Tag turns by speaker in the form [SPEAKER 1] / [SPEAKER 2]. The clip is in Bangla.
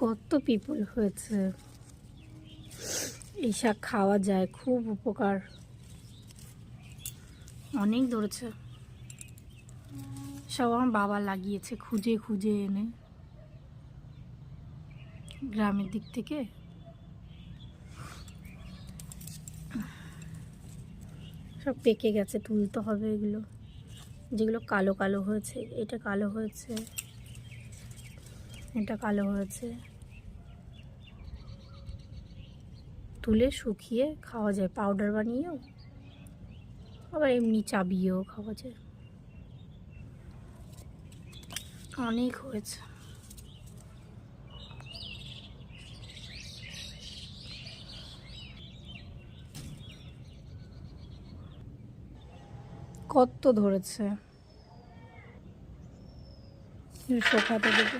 [SPEAKER 1] কত পিপল হয়েছে। এই শাক খাওয়া যায়, খুব উপকার। অনেক ধরেছে। সব আমার বাবা লাগিয়েছে, খুঁজে খুঁজে এনে। গ্রামের দিক থেকে। সব পেকে গেছে, তুলতে হবে এগুলো। যেগুলো কালো কালো হয়েছে, এটা কালো হয়েছে। এটা কালো হয়েছে। তুলে শুকিয়ে খাওয়া যায়। পাউডার বানিয়েও, আবার এমনি চাবিয়েও খাওয়া যায়। অনেক হয়েছে। কত ধরেছে? শুকাতে দেবে